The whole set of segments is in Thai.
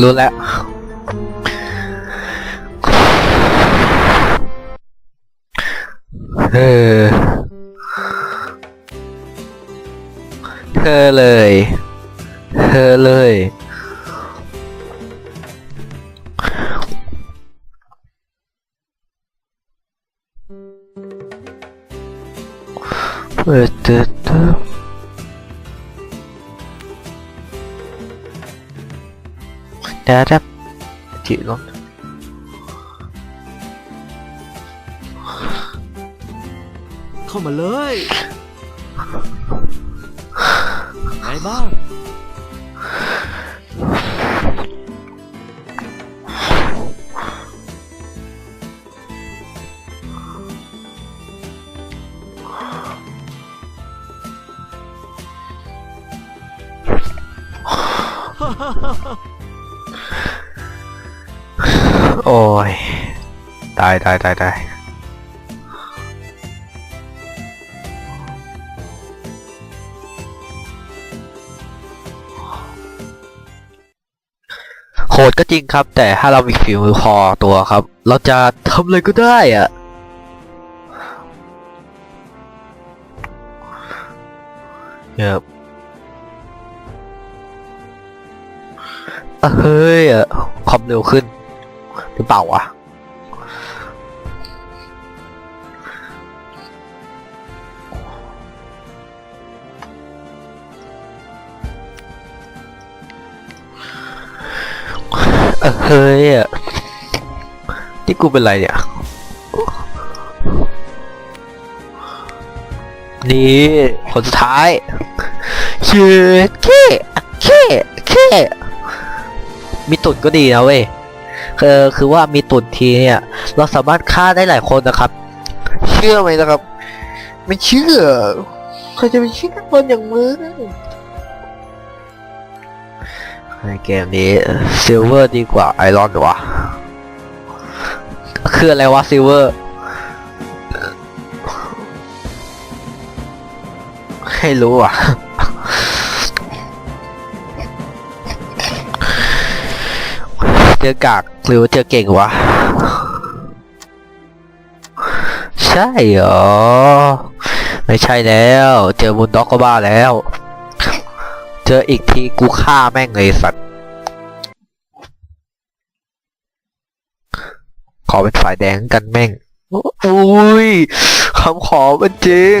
รู้แล้วเออเธอเลย เธอเลย เออเธอ เธอเดี๋ยวครับจีลง อ้ย ตายตายตายตายโหดก็จริงครับ แต่ถ้าเรามีฝีมือพอตัวครับ เราจะทำอะไรก็ได้อะเนี่ยอะเฮ้ยอะความเร็วขึ้น หรือเปล่าวะเออเฮ้ยอะนี่กูเป็นไรเนี่ยนี่คนสุดท้ายเชือแค่แค่แค่มีตุ่นก็ดีนะเว้ย คือคือว่ามีตุ่นทีเนี่ย เราสามารถฆ่าได้หลายคนนะครับ เชื่อไหมนะครับ ไม่เชื่อใครจะไปเชื่อคนอย่างมึงในเกมนี้ซิลเวอร์ดีกว่าไอรอนวะคืออะไรวะซิลเวอร์ให้รู้อะเจอกาก หรือว่าเจอเก่งวะ ใช่เหรอ ไม่ใช่แล้ว เจอบุนด็อกก็บ้าแล้ว เจออีกทีกูฆ่าแม่งเลยสัตว์ ขอเป็นฝ่ายแดงกันแม่ง อุ้ยคำขอเป็นจริง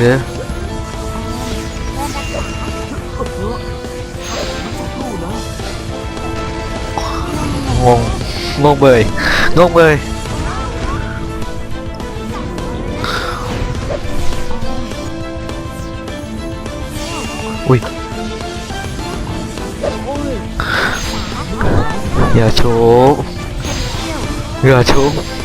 เดี๋ยวสู้นะงงงง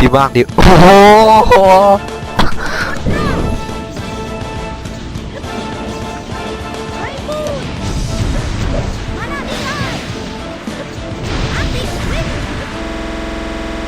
ดีมากดีโอ้โห